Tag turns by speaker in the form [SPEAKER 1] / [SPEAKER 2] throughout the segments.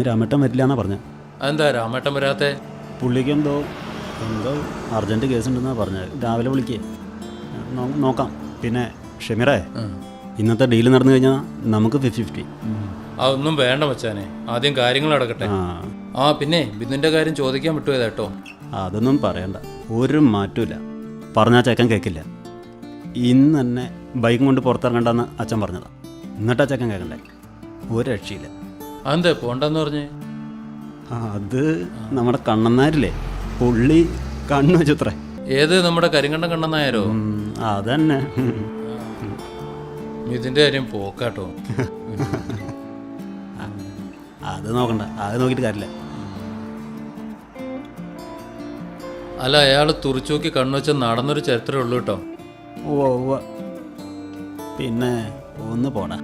[SPEAKER 1] ഇന്ന് രാമേട്ടൻ വരില്ല എന്നാ പറഞ്ഞത്
[SPEAKER 2] അതെന്താ രാമേട്ടൻ വരാത്തെ?
[SPEAKER 1] പുള്ളിക്ക് എന്തോ എന്തോ അർജന്റ് കേസ് ഉണ്ടെന്നാ പറഞ്ഞത് രാവിലെ വിളിക്കേ. നോക്കാം. പിന്നെ ഷെമിറേ ഇന്നത്തെ ഡീൽ നടന്നു കഴിഞ്ഞാൽ നമുക്ക് ഫിഫ്റ്റി ഫിഫ്റ്റി
[SPEAKER 2] അതൊന്നും വേണ്ട മച്ചാനെ. ആദ്യം കാര്യങ്ങൾ അടക്കട്ടെ
[SPEAKER 1] ആ.
[SPEAKER 2] ആ പിന്നെ ബിന്ദുന്റെ കാര്യം ചോദിക്കാൻ വിട്ടുപോയതാ കേട്ടോ.
[SPEAKER 1] അതൊന്നും പറയണ്ട. ഒരു മാറ്റമില്ല പറഞ്ഞാൽ ചേക്കൻ കേൾക്കില്ല ഇന്ന് തന്നെ ബൈക്കും കൊണ്ട് പുറത്തിറങ്ങണ്ടെന്ന് അച്ഛൻ പറഞ്ഞതാ. എന്നിട്ടാ ചേക്കൻ കേൾക്കണ്ടേ ഒരു രക്ഷയില്ല.
[SPEAKER 2] അതെന്താ പോണ്ടെന്ന് പറഞ്ഞേ?
[SPEAKER 1] അത് നമ്മുടെ കണ്ണന്നാരില്ലേ പുള്ളി കണ്ണു വെച്ചത്രേ
[SPEAKER 2] ഏത് നമ്മുടെ കരിങ്കണ്ടം
[SPEAKER 1] കണ്ണന്നായാലോ അതന്നെ.
[SPEAKER 2] ഇതിന്റെ കാര്യം പോക്കാട്ടോ.
[SPEAKER 1] അത് നോക്കണ്ട അത് നോക്കിയിട്ട് കാര്യമില്ല.
[SPEAKER 2] അല്ല അയാൾ തുറിച്ചോക്കി കണ്ണുവെച്ച നടന്നൊരു ചരിത്രമേ ഉള്ളൂ കേട്ടോ.
[SPEAKER 1] ഓ. പിന്നെ ഒന്ന് പോടാ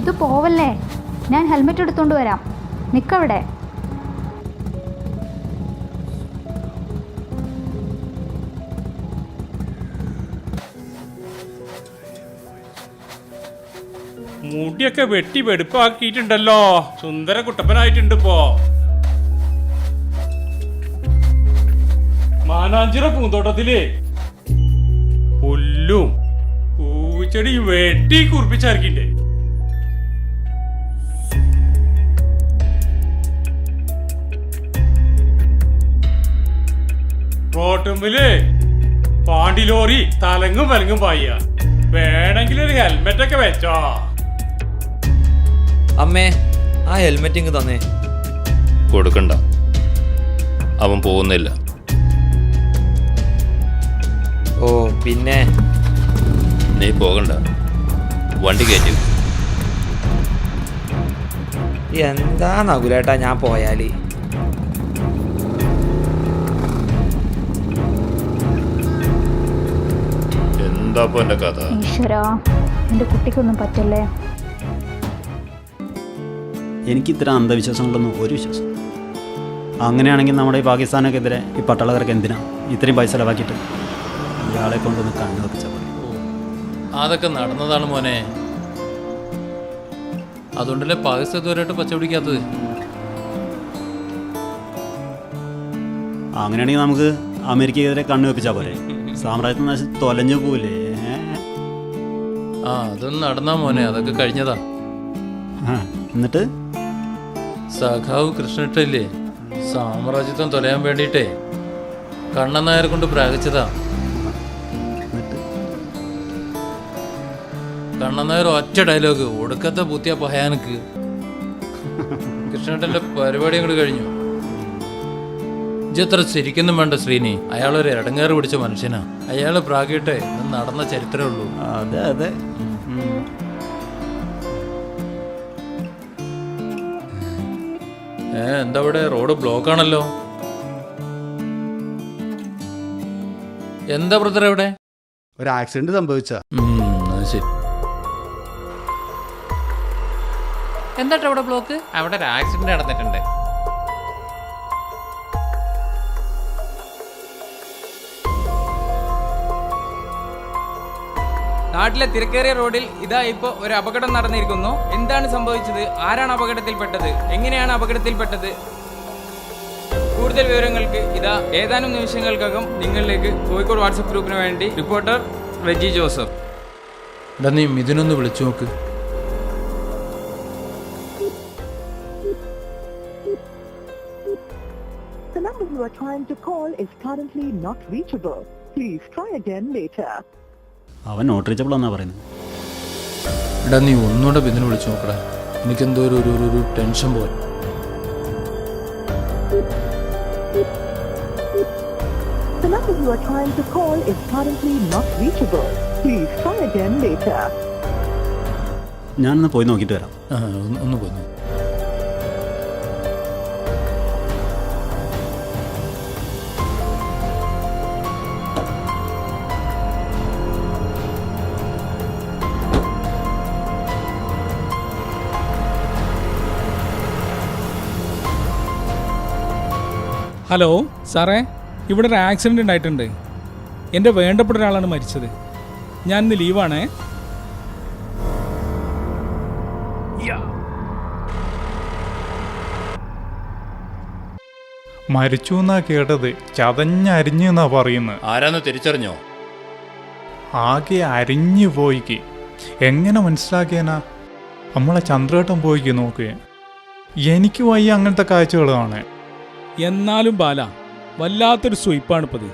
[SPEAKER 3] ഇത് പോവല്ലേ? ഞാൻ ഹെൽമെറ്റ് എടുത്തുകൊണ്ട് വരാം. നിൽക്കവിടെ
[SPEAKER 4] മുടിയൊക്കെ വെട്ടി വെടുപ്പാക്കിയിട്ടുണ്ടല്ലോ. സുന്ദര കുട്ടപ്പനായിട്ടുണ്ട് ഇപ്പോ. മാനാഞ്ചിറ പൂന്തോട്ടത്തിൽ. പുല്ലും പൂച്ചെടി വെട്ടി കുറിപ്പിച്ചിറക്കിണ്ട് റോട്ടുമ്പിൽ പാണ്ടിലോറി തലങ്ങും വലങ്ങും പായ വേണമെങ്കിൽ ഒരു ഹെൽമെറ്റ് ഒക്കെ വെച്ചോ.
[SPEAKER 5] അമ്മേ ആ ഹെൽമെറ്റ് ഇങ്ങ് തന്നേ.
[SPEAKER 2] കൊടുക്കണ്ട. അവൻ പോകുന്നില്ല.
[SPEAKER 5] ഓ പിന്നെ?
[SPEAKER 2] നീ പോകണ്ട. വണ്ടി കയറ്റി
[SPEAKER 5] എന്താ നകുലേട്ടാ ഞാൻ പോയാൽ?
[SPEAKER 2] എന്താ എന്റെ കഥ?
[SPEAKER 3] ഈശ്വരാ എന്റെ കുട്ടിക്കൊന്നും പറ്റല്ലേ?
[SPEAKER 1] എനിക്ക് ഇത്തരം അന്ധവിശ്വാസങ്ങളൊന്നും ഒരു വിശ്വാസം. അങ്ങനെയാണെങ്കിൽ നമ്മുടെ ഈ പാകിസ്ഥാനൊക്കെതിരെ ഈ പട്ടാളക്കാർക്ക് എന്തിനാ ഇത്രയും പൈസ ചിലവാക്കിയിട്ട് ഇയാളെ കൊണ്ടൊന്ന് കണ്ണു വെപ്പിച്ചാൽ
[SPEAKER 2] അതൊക്കെ നടന്നതാണ് മോനെ. അതുകൊണ്ടല്ലേ പാകിസ്ഥാൻ ഇതുവരെയായിട്ട് പച്ചപിടിക്കാത്തത്?
[SPEAKER 1] അങ്ങനെയാണെങ്കിൽ നമുക്ക് അമേരിക്കയ്ക്കെതിരെ കണ്ണു വെപ്പിച്ചാൽ പോരെ? സാമ്രാജ്യത്തിൽ നശി തൊലഞ്ഞു പോലേ
[SPEAKER 2] ആ അതൊന്നും നടന്നാ മോനെ അതൊക്കെ കഴിഞ്ഞതാ.
[SPEAKER 1] എന്നിട്ട്?
[SPEAKER 2] സഖാവ് കൃഷ്ണട്ടല്ലേ സാമ്രാജ്യത്വം തൊലയാൻ വേണ്ടിയിട്ടേ. കണ്ണൻ നായർ കൊണ്ട് പ്രാഗിച്ചതാ. കണ്ണൻ നായർ ഒറ്റ ഡയലോഗ് ഒടുക്കത്തെ ബുദ്ധിയ പഹയാനക്ക്. കൃഷ്ണട്ടന്റെ പരിപാടി അങ്ങോട്ട് കഴിഞ്ഞു. ഇജത്ര ശരിക്കൊന്നും വേണ്ട ശ്രീനി. അയാളൊരു ഇടങ്ങേറ് പിടിച്ച മനുഷ്യനാ. അയാൾ പ്രാഗിട്ടെ നടന്ന ചരിത്രമേ ഉള്ളൂ.
[SPEAKER 1] അതെ അതെ.
[SPEAKER 2] ഏ എന്താ ഇവിടെ റോഡ് ബ്ലോക്ക് ആണല്ലോ എന്താ ബ്രദർ എവിടെ
[SPEAKER 6] ഒരു ആക്സിഡന്റ് സംഭവിച്ച.
[SPEAKER 2] എന്താട്ടോ ശരി. അവിടെ ബ്ലോക്ക്?
[SPEAKER 7] അവിടെ ഒരു ആക്സിഡന്റ് നടന്നിട്ടുണ്ട്. നാട്ടിലെ തിരക്കേറിയ റോഡിൽ ഇതാ ഇപ്പോൾ ഒരു അപകടം നടന്നിരിക്കുന്നു. എന്താണ് സംഭവിച്ചത്? ആരാണ് അപകടത്തിൽപ്പെട്ടത്? എങ്ങനെയാണ് അപകടത്തിൽപ്പെട്ടത്? കൂടുതൽ വിവരങ്ങൾക്ക് ഇതാ ഏതാനും നിമിഷങ്ങൾക്കകം നിങ്ങളിലേക്ക് കോഴിക്കോട് വാട്സപ്പ് ഗ്രൂപ്പിന് വേണ്ടി റിപ്പോർട്ടർ റെജി ജോസഫ്.
[SPEAKER 2] എടാ നീ മിഥുനൊന്ന് വിളിച്ചു നോക്ക്.
[SPEAKER 8] The number you are trying to call is currently not reachable. Please try again later.
[SPEAKER 1] അവൻ നോട്ട് റീച്ചബിൾ എന്നാ പറയുന്നത്.
[SPEAKER 2] എടാ നീ ഒന്നുകൂടെ ബിന്ദിനെ വിളിച്ചു നോക്കടാ. എനിക്കെന്തോ ഒരു ഒരു- ഒരു ടെൻഷൻ പോലെ.
[SPEAKER 8] The number you are trying to call is currently not reachable. Please try again later.
[SPEAKER 1] ഞാനൊന്ന് പോയി നോക്കിയിട്ട് വരാം.
[SPEAKER 2] ആ ഒന്ന് പോയി പോന്നു
[SPEAKER 9] ഹലോ സാറേ ഇവിടെ ഒരു ആക്സിഡന്റ് ഉണ്ടായിട്ടുണ്ട്. എന്റെ വേണ്ടപ്പെട്ട ഒരാളാണ് മരിച്ചത്. ഞാൻ ഇന്ന് ലീവാണേ
[SPEAKER 10] മരിച്ചു എന്നാ കേട്ടത് ചതഞ്ഞരിഞ്ഞെന്നാ പറയുന്നത്?
[SPEAKER 2] ആരാന്ന് തിരിച്ചറിഞ്ഞോ?
[SPEAKER 10] ആകെ അരിഞ്ഞു പോയിക്ക്. എങ്ങനെ മനസ്സിലാക്കിയനാ? നമ്മളെ ചന്ദ്രേട്ടൻ പോയിക്ക് നോക്ക്. എനിക്ക് വയ്യ അങ്ങനത്തെ കാഴ്ചകൾ കാണാൻ
[SPEAKER 9] എന്നാലും ബാല വല്ലാത്തൊരു സ്വയിപ്പാണിപ്പത്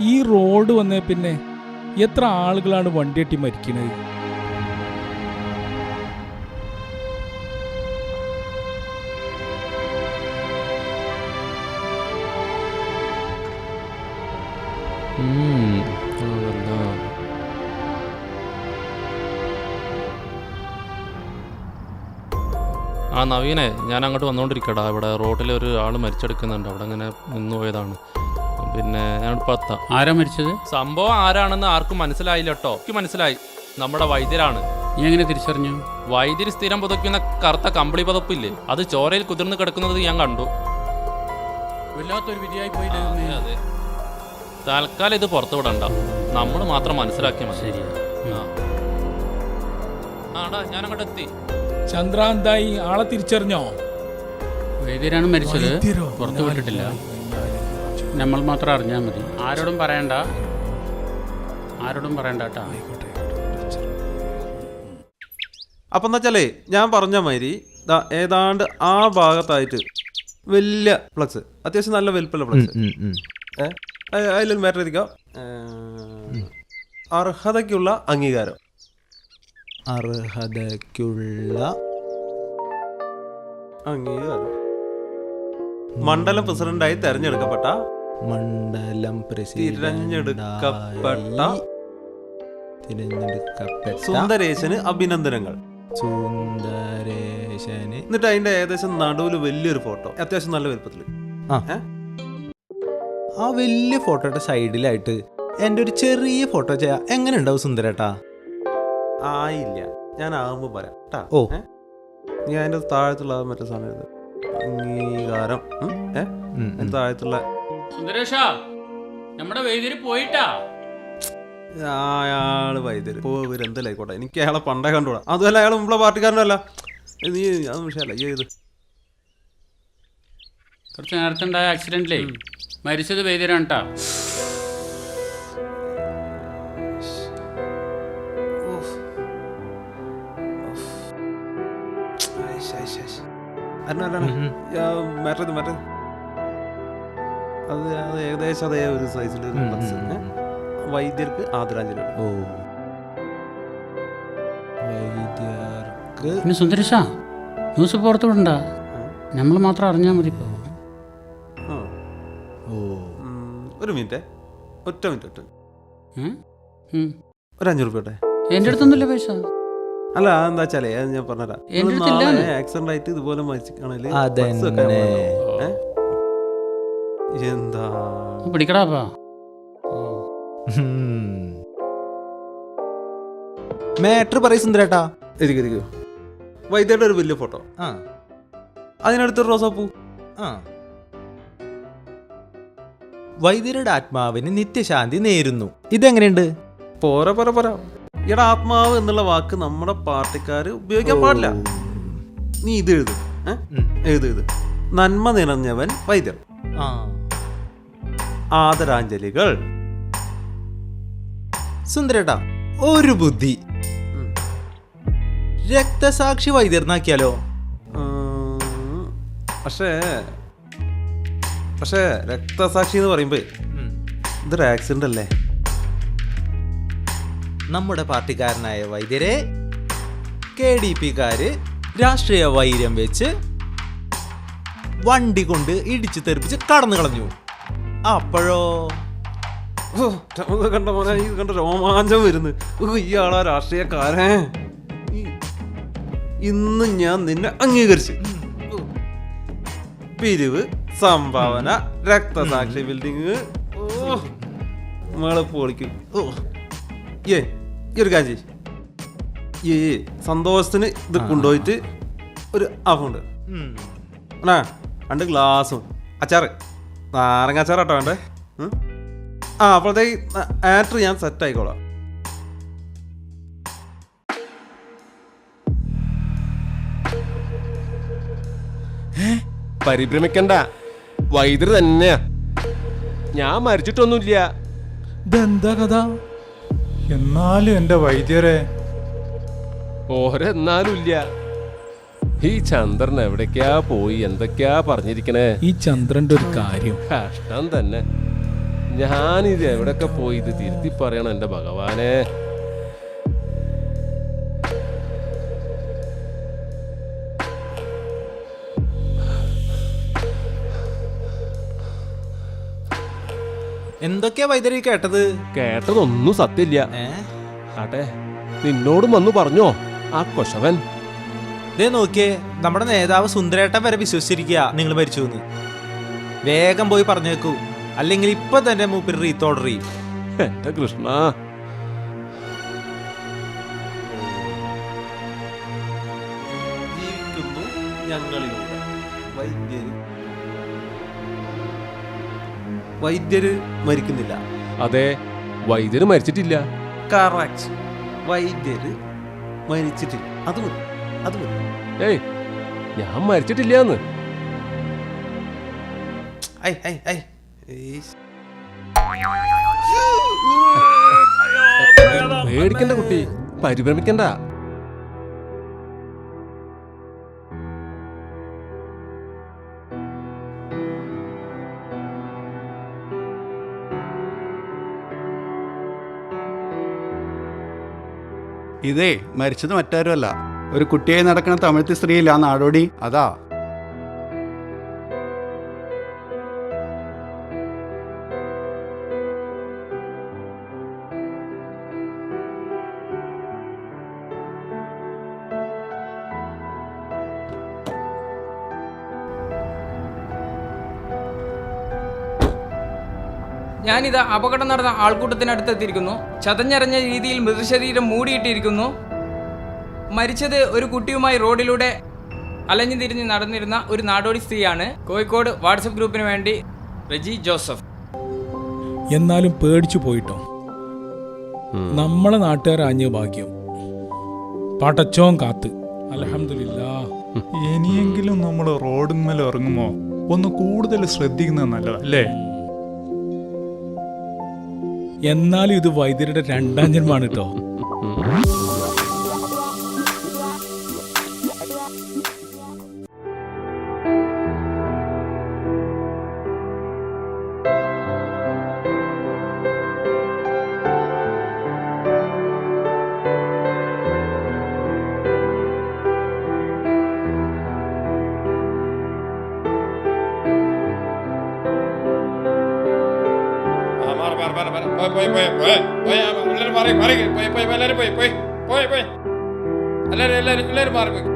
[SPEAKER 9] ഈ റോഡ് വന്ന പിന്നെ എത്ര ആളുകളാണ് വണ്ടിയെട്ടി മരിക്കുന്നത്
[SPEAKER 11] ആ നവീനെ ഞാൻ അങ്ങോട്ട് വന്നുകൊണ്ടിരിക്കടാ ഇവിടെ റോഡിൽ ഒരു ആൾ മരിച്ചെടുക്കുന്നുണ്ട്. അവിടെ അങ്ങനെ നിന്ന് പോയതാണ്. പിന്നെ ഞാൻ പത്ത.
[SPEAKER 2] ആരാ മരിച്ചത്?
[SPEAKER 11] സംഭവം ആരാണെന്ന് ആർക്കും മനസ്സിലായില്ല കേട്ടോ എനിക്ക് മനസ്സിലായി. നമ്മുടെ വൈദ്യരാണ്.
[SPEAKER 2] നീ എങ്ങനെ തിരിച്ചറിഞ്ഞു?
[SPEAKER 11] വൈദ്യര് സ്ഥിരം പുതയ്ക്കുന്ന കറുത്ത കമ്പിളി പതപ്പില്ലേ? അത് ചോരയിൽ കുതിർന്ന് കിടക്കുന്നത് ഞാൻ കണ്ടു.
[SPEAKER 2] വല്ലാത്തൊരു വിധിയായി പോയി
[SPEAKER 11] അതെ, തൽക്കാലം ഇത് പുറത്തു വിടണ്ട. നമ്മൾ മാത്രം മനസ്സിലാക്കിയാൽ മതി. ശരി. ആടാ ഞാൻ അങ്ങോട്ട് എത്തി
[SPEAKER 9] ചന്ദ്ര എന്തായി ആളെ തിരിച്ചറിഞ്ഞോ?
[SPEAKER 2] വൈദ്യരാണ് മരിച്ചത്.
[SPEAKER 9] വൈദ്യരോ?
[SPEAKER 2] പുറത്തു വിട്ടിട്ടില്ല. നമ്മൾ മാത്രം അറിഞ്ഞാൽ മതി. ആരോടും പറയണ്ട. ആരോടും പറയണ്ട കേട്ടാ.
[SPEAKER 6] അപ്പം എന്താ വെച്ചാലേ ഞാൻ പറഞ്ഞ മാതിരി ദാ ഏതാണ്ട് ആ ഭാഗത്തായിട്ട് വലിയ ഫ്ലക്സ് അത്യാവശ്യം നല്ല വലിപ്പമുള്ള ഫ്ലക്സ് ഏഹ് അതിലൊരു മാറ്റർ എത്തിക്കാം അർഹതയ്ക്കുള്ള അംഗീകാരം.
[SPEAKER 5] അർഹതയ്ക്കുള്ള
[SPEAKER 6] അംഗീകാരം. മണ്ഡലം പ്രസിഡന്റായി തെരഞ്ഞെടുക്കപ്പെട്ട
[SPEAKER 5] മണ്ഡലം
[SPEAKER 6] പ്രസിഡന്റ്
[SPEAKER 5] തിരഞ്ഞെടുക്കപ്പെട്ട
[SPEAKER 6] സുന്ദരേശന് അഭിനന്ദനങ്ങൾ.
[SPEAKER 5] സുന്ദരേശന്
[SPEAKER 6] എന്നിട്ട് അതിന്റെ ഏകദേശം നടുവിൽ വലിയൊരു ഫോട്ടോ. അത്യാവശ്യം നല്ല വലുപ്പത്തിൽ
[SPEAKER 5] ആ. ആ വലിയ ഫോട്ടോയുടെ സൈഡിലായിട്ട് എന്റെ ഒരു ചെറിയ ഫോട്ടോ ചെയ്യാ എങ്ങനെ ഉണ്ടാവും സുന്ദരേട്ടാ?
[SPEAKER 6] ആയില്ല. ഞാൻ ആകുമ്പോ പറയാം. കേട്ടാ
[SPEAKER 5] ഓ.
[SPEAKER 6] നീ അതിന്റെ താഴത്തുള്ള മറ്റേ സാധനം. അംഗീകാരം. ഉം? ഏ?
[SPEAKER 5] ഉം, ഉം.
[SPEAKER 6] അതിന്റെ താഴത്തുള്ള
[SPEAKER 2] സുന്ദരേഷ നമ്മുടെ വൈദ്യര് പോയിട്ടാ?
[SPEAKER 6] അയാൾ വൈദ്യര്. പോ എനിക്ക് അയാളെ പണ്ടേ കണ്ടുകൂടാ. അതുമല്ല അയാൾ നമ്മളെ പാർട്ടിക്കാരനല്ല നീ അത് വിഷയമല്ല. ഈ ഇത്.
[SPEAKER 2] കുറച്ച് നേരത്തെ ഉണ്ടായ ആക്സിഡന്റിലേ മരിച്ചത് വൈദ്യരാണ് കേട്ടാ
[SPEAKER 6] മാറ്റത് മാറ്റത് അത് അത് ഏകദേശം അതേ ഒരു സൈസിൽ
[SPEAKER 5] ഉം.
[SPEAKER 6] വൈദ്യർക്ക് ആദരാഞ്ജലി
[SPEAKER 5] ഓ. വൈദ്യർക്ക്
[SPEAKER 2] പിന്നെ സുന്ദരേഷ ന്യൂസ് പുറത്തു വിടണ്ട. നമ്മൾ മാത്രം അറിഞ്ഞാൽ മതി ഇപ്പോൾ.
[SPEAKER 5] ഓ.
[SPEAKER 6] ഒരു മിനിറ്റ് ഒറ്റ മിനിറ്റ് ഒറ്റ. ഒരു അഞ്ഞൂറ് രൂപ എന്റെ
[SPEAKER 2] എന്റെ അടുത്തൊന്നുമില്ല പൈസ.
[SPEAKER 6] അല്ല എന്താ വെച്ചാലേ അത് ഞാൻ പറഞ്ഞുതരാം. ആക്സിഡന്റ് ആയിട്ട് ഇതുപോലെ മരിച്ചിട്ടാണെങ്കിൽ
[SPEAKER 5] അതന്നെ.
[SPEAKER 6] എന്താ
[SPEAKER 2] പിടിക്കടാപ്പാ
[SPEAKER 5] മാറ്റർ പറയും സുന്ദരേട്ടാ.
[SPEAKER 6] ഇരിക്കും ഇരിക്കും. വൈദ്യയുടെ ഒരു വലിയ ഫോട്ടോ
[SPEAKER 5] ആ.
[SPEAKER 6] അതിനടുത്തൊരു റോസാപ്പൂ.
[SPEAKER 5] ആ. വൈദ്യരുടെ ആത്മാവിന് നിത്യശാന്തി നേരുന്നു. ഇതെങ്ങനെയുണ്ട്?
[SPEAKER 6] പോരാ പോരാ പോരാ. എടാ ആത്മാവ് എന്നുള്ള വാക്ക് നമ്മുടെ പാർട്ടിക്കാര് ഉപയോഗിക്കാൻ പാടില്ല. നീ ഇത് എഴുതു. എഴുതു എഴുതു. നന്മ നിറഞ്ഞവൻ വൈദ്യർ. ആദരാഞ്ജലികൾ.
[SPEAKER 5] സുന്ദരേട്ടാ ഒരു ബുദ്ധി. രക്തസാക്ഷി വൈദ്യർന്നാക്കിയാലോ?
[SPEAKER 6] എന്നാക്കിയാലോ പക്ഷേ പക്ഷേ രക്തസാക്ഷി എന്ന് പറയുമ്പോ ഇതൊരു ആക്സിഡന്റ് അല്ലേ?
[SPEAKER 5] നമ്മുടെ പാർട്ടിക്കാരനായ വൈദ്യരെ കെ ഡി പിക്കാര് രാഷ്ട്രീയ വൈര്യം വെച്ച് വണ്ടി കൊണ്ട് ഇടിച്ചു തെറിപ്പിച്ച് കടന്നു കളഞ്ഞു. അപ്പോഴോ?
[SPEAKER 6] കണ്ട പോലെ കണ്ട രോമാഞ്ചം വരുന്നു. ഇയാളാ രാഷ്ട്രീയക്കാരൻ. ഇന്ന് ഞാൻ നിന്നെ അംഗീകരിച്ചു. പിരിവ് സംഭാവന രക്തസാക്ഷി ബിൽഡിങ് ഓ മേളപ്പ് പൊളിക്കും. ഓ ഏ ഈ ഒരു കാര്യം ഈ സന്തോഷത്തിന് ഇത് കൊണ്ടുപോയിട്ട് ഒരു അഫുണ്ട്. അണ്ണാ രണ്ട് ഗ്ലാസും അച്ചാറ്. നാരങ്ങാച്ചാറാട്ടോ വേണ്ടേ? ആ അപ്പോഴത്തേക്ക് ആറ്റർ ഞാൻ സെറ്റ് ആയിക്കോളാം.
[SPEAKER 12] പരിഭ്രമിക്കണ്ട. വൈദ്യർ തന്നെയാ. ഞാൻ മരിച്ചിട്ടൊന്നുമില്ല.
[SPEAKER 9] ഇതെന്താ കഥ?
[SPEAKER 10] എന്നാലും എന്റെ വൈദ്യരെ.
[SPEAKER 12] ഓരെന്നാലും ഇല്ല ഈ ചന്ദ്രൻ എവിടേക്കാ പോയി? എന്തൊക്കെയാ പറഞ്ഞിരിക്കണേ?
[SPEAKER 9] ഈ ചന്ദ്രന്റെ ഒരു കാര്യം.
[SPEAKER 12] കഷ്ടം തന്നെ. ഞാനിത് എവിടൊക്കെ പോയി ഇത് തിരുത്തി പറയണം എന്റെ ഭഗവാനെ.
[SPEAKER 5] എന്തൊക്കെയാ വൈദ്യരി കേട്ടത്?
[SPEAKER 12] കേട്ടതൊന്നും സത്യമില്ല.
[SPEAKER 5] ഏ?
[SPEAKER 12] ആട്ടെ നിന്നോടും വന്നു പറഞ്ഞോ ആ കൊശവൻ.
[SPEAKER 5] ദേ നോക്കിയേ നമ്മുടെ നേതാവ് സുന്ദരേട്ടൻ വരെ വിശ്വസിച്ചിരിക്കുക നിങ്ങൾ മരിച്ചു എന്ന് വേഗം പോയി പറഞ്ഞേക്കൂ. അല്ലെങ്കിൽ ഇപ്പൊ തന്നെ മൂപ്പര് റീത്തോർഡർ ചെയ്യും.
[SPEAKER 12] എന്റെ കൃഷ്ണ.
[SPEAKER 5] ജീവിക്കുന്നു ഞങ്ങളിലൂടെ. വൈദ്യര് വൈദ്യര് മരിക്കുന്നില്ല.
[SPEAKER 12] അതെ വൈദ്യര് മരിച്ചിട്ടില്ല.
[SPEAKER 5] കറക്റ്റ് വൈദ്യര് മരിച്ചിട്ടില്ല. അത് മതി അത് മതി.
[SPEAKER 12] ഏയ് ഞാൻ
[SPEAKER 5] ഐ ഏയ്സ്.
[SPEAKER 12] പേടിക്കണ്ട കുട്ടി പരിഭ്രമിക്കണ്ട.
[SPEAKER 13] ഇതേ മരിച്ചത് മറ്റാരുമല്ല. ഒരു കുട്ടിയായി നടക്കുന്ന തമിഴത്തി സ്ത്രീയില്ല നാടോടി. അതാ
[SPEAKER 7] ഞാനിതാ അപകടം നടന്ന ആൾക്കൂട്ടത്തിനടുത്തെത്തിയിരിക്കുന്നു. ചതഞ്ഞറിഞ്ഞ രീതിയിൽ മൃതശരീരം മൂടിയിട്ടിരിക്കുന്നു. മരിച്ചത് ഒരു കുട്ടിയുമായി റോഡിലൂടെ അലഞ്ഞു തിരിഞ്ഞ് നടന്നിരുന്ന ഒരു നാടോടി സ്ത്രീയാണ്. കോഴിക്കോട് വാട്സപ്പ് ഗ്രൂപ്പിന് വേണ്ടി റെജി ജോസഫ്.
[SPEAKER 9] എന്നാലും പേടിച്ചു പോയിട്ടോ? നമ്മളെ നാട്ടുകാരാഞ്ഞ ഭാഗ്യം പാട്ടച്ചോം കാത്ത്. അലഹമില്ല
[SPEAKER 10] ഇനിയെങ്കിലും നമ്മൾ റോഡിന്മേൽ ഇറങ്ങുമോ ഒന്ന് കൂടുതൽ ശ്രദ്ധിക്കുന്നത് നല്ലതല്ലേ
[SPEAKER 9] എന്നാലും ഇത് വൈദ്യരുടെ രണ്ടാം ജന്മാണ് കേട്ടോ.
[SPEAKER 14] ഇവിടെ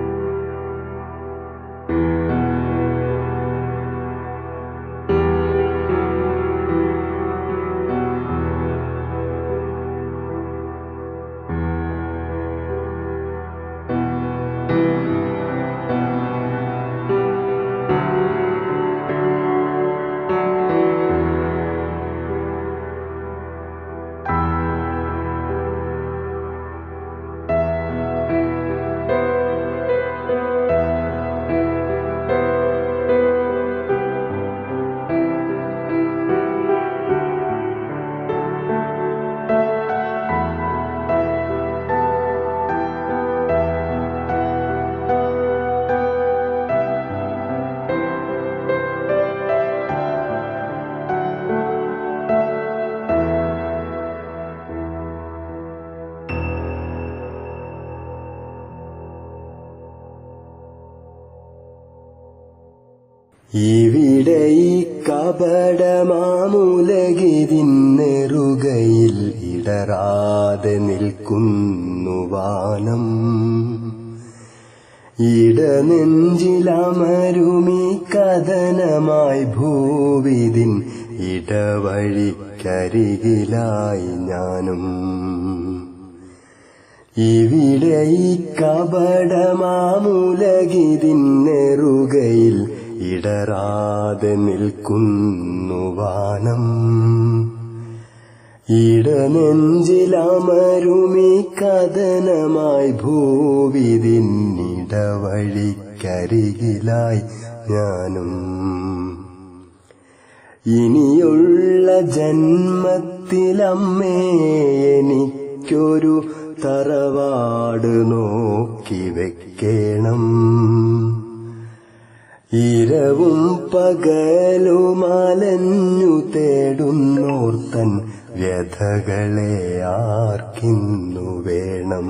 [SPEAKER 14] കപടമാമുലകിതിന്നെറുകയിൽ ഇടറാതെ നിൽക്കുന്നു വാനം. ഇടനെഞ്ചിലമരുമി കഥനമായി ഭൂവിതിൻ ഇടവഴിക്കരികിലായി ഞാനും. ഇവിടെ ഈ കപടമാമുലകിതിന്നെറുകയിൽ ഇടറാതെ നിൽക്കുന്നു വാനം. ഇടനെഞ്ചിലമരുമി കഥനമായി ഭൂവിതിന്നിടവഴിക്കരികിലായി ഞാനും. ഇനിയുള്ള ജന്മത്തിലമ്മേ എനിക്കൊരു തറവാട് നോക്കി വെക്കേണം. ഇരവും പകലുമലഞ്ഞു തേടുന്നോർത്തൻ വ്യഥകളെ ആർക്കിന്നു വേണം.